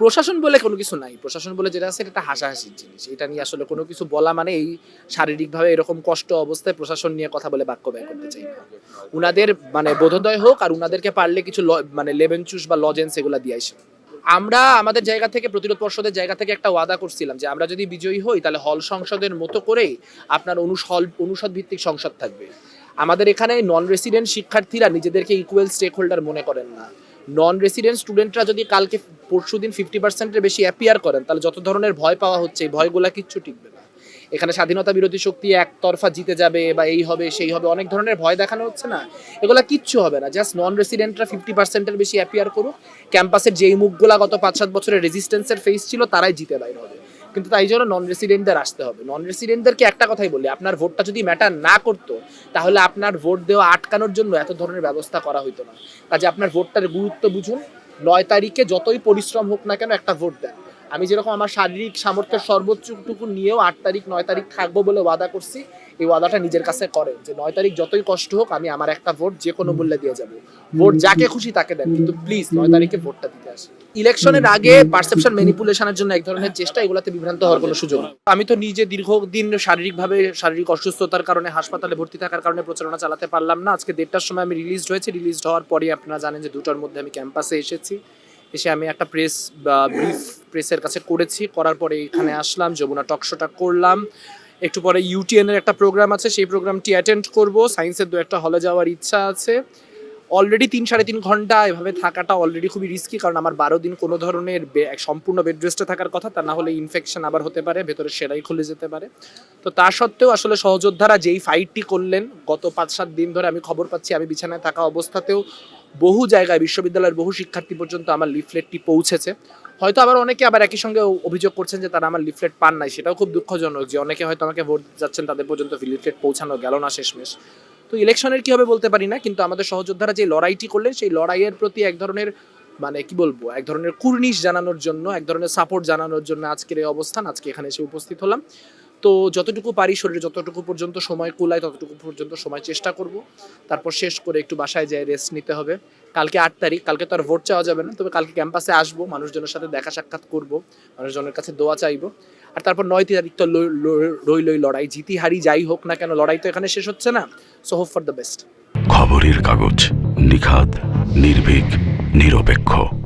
প্রশাসন বলে কোনো কিছু নাই। প্রশাসন বলে যেটা আছে, এটা হাসাহাসির জিনিস। এটা নিয়ে আসলে কোনো কিছু বলা মানে এই শারীরিকভাবে এরকম কষ্ট অবস্থায় প্রশাসন নিয়ে কথা বলে বাক্য ব্যয় করতে চাই না। উনাদের মানে বোধোদয় হোক আর উনাদেরকে পারলে কিছু মানে লেবেন চুস বা লজেন্স এগুলো দিয়ে আসে। আমরা আমাদের জায়গা থেকে, প্রতিরোধ পর্ষদের জায়গা থেকে একটা ওয়াদা করছিলাম যে আমরা যদি বিজয়ী হই, তাহলে হল সংসদের মতো করেই আপনার অনুষ হল অনুষদ ভিত্তিক সংসদ থাকবে। আমাদের এখানে নন রেসিডেন্ট শিক্ষার্থীরা নিজেদেরকে ইকুয়াল স্টেক হোল্ডার মনে করেন না। নন রেসিডেন্ট স্টুডেন্টরা যদি কালকে পরশু দিন ফিফটি পার্সেন্টের বেশি অ্যাপিয়ার করেন, তাহলে যত ধরনের ভয় পাওয়া হচ্ছে, এই ভয়গুলা কিচ্ছু টিকবে না। এখানে স্বাধীনতা বিরোধী শক্তি একতরফা জিতে যাবে বা এই হবে, সেই হবে, অনেক ধরনের ভয় দেখানো হচ্ছে না। এগুলা কিচ্ছু হবে না জাস্ট নন রেসিডেন্টরা ফিফটি পার্সেন্টের বেশি অ্যাপিয়ার করুক। ক্যাম্পাসের যেই মুখগুলা গত পাঁচ সাত বছরের রেজিস্ট্যান্সের ফেস ছিল, তারাই জিতে বাইর হবে। কিন্তু তাই জন্য নন রেসিডেন্টদের আসতে হবে। নন রেসিডেন্টদেরকে একটা কথাই বলি, আপনার ভোটটা যদি ম্যাটার না করতো, তাহলে আপনার ভোট দেওয়া আটকানোর জন্য এত ধরনের ব্যবস্থা করা হইতো না। কাজে আপনার ভোটটার গুরুত্ব বুঝুন নয় তারিখে যতই পরিশ্রম হোক না কেন একটা ভোট দেন। আমি যেরকম আমার শারীরিক সামর্থ্যের সর্বোচ্চটুকু নিয়েও আট তারিখ, নয় তারিখ থাকব বলে ওয়াদা করছি, এই ওয়াদাটা নিজের কাছে করেন যে নয় তারিখ যতই কষ্ট হোক আমি আমার একটা ভোট যে কোনো মূল্যে দিয়ে যাব। ভোট যাকে খুশি তাকে দেন, কিন্তু প্লিজ নয় তারিখে ভোটটা দিতে আসেন। ইলেকশনের আগে পারসেপশন ম্যানিপুলেশনের জন্য এক ধরনের চেষ্টা, এগুলাতে বিভ্রান্ত হওয়ার কোনো সুযোগ আমি তো নিজে দীর্ঘদিন শারীরিকভাবে শারীরিক অসুস্থতার কারণে, হাসপাতালে ভর্তি থাকার কারণে প্রচারণা চালাতে পারলাম না। আজকে দেড়টার সময় আমি রিলিজ হয়েছে। রিলিজ হওয়ার পরে আপনারা জানেন যে দুটোর মধ্যে আমি ক্যাম্পাসে এসেছি। এসে আমি একটা প্রেস বা ব্রিফ প্রেসের কাছে করেছি। করার পরে এখানে আসলাম, যমুনা টকশোটা করলাম। একটু পরে ইউটিএনের একটা প্রোগ্রাম আছে, সেই প্রোগ্রামটি অ্যাটেন্ড করব। সায়েন্সের দু একটা হলে যাওয়ার ইচ্ছা আছে। অলরেডি তিন, সাড়ে তিন ঘণ্টা এভাবে থাকাটা অলরেডি খুবই রিস্কি কারণ আমার বারো দিন কোনো ধরনের সম্পূর্ণ বেড রেস্টে থাকার কথা, তা না হলে ইনফেকশন আবার হতে পারে ভেতরে সেরাই খুলে যেতে পারে। তো তা সত্ত্বেও আসলে সহযোদ্ধারা যেই ফাইটটি করলেন, গত পাঁচ, সাত দিন ধরে আমি খবর পাচ্ছি, আমি বিছানায় থাকা অবস্থাতেও বহু জায়গায়, বিশ্ববিদ্যালয়ের বহু শিক্ষার্থী পর্যন্ত আমার লিফলেটটি পৌঁছেছে। হয়তো আবার অনেকে আবার একই সঙ্গে অভিযোগ করছেন যে তারা আমার লিফলেট পান নাই। সেটাও খুব দুঃখজনক যে অনেকে হয়তো আমাকে ভোট যাচ্ছেন তাদের পর্যন্ত লিফলেট পৌঁছানো গেল না শেষমেশ। তো ইলেকশনের কি হবে বলতে পারি না, কিন্তু আমাদের সহযোদ্ধারা যে লড়াইটি করলেন, সেই লড়াইয়ের প্রতি এক ধরনের মানে কি বলব, এক ধরনের কুর্নিশ জানানোর জন্য, এক ধরনের সাপোর্ট জানানোর জন্য আজকের এই অবস্থান, আজকে এখানে এসে উপস্থিত হলাম। তো যতটুকু পারি শরীরে যতটুকু পর্যন্ত সময় কুলায়, ততটুকু পর্যন্ত সময় চেষ্টা করব। তারপর শেষ করে একটু বাসায় যেয়ে রেস্ট নিতে হবে। কালকে আট তারিখ, কালকে তো আর ভোট চাওয়া যাবে না, তবে কালকে ক্যাম্পাসে আসব, মানুষজনের সাথে দেখা সাক্ষাৎ করব, মানুষজনের কাছে দোয়া চাইব। আর তারপর নয় তারিখ তো ল- লই লড়াই, জিতি হারি যাই হোক না কেন, লড়াই তো এখানে শেষ হচ্ছে না। So hope for the best খবরের কাগজ নিখাত নির্ভীক, নিরপেক্ষ।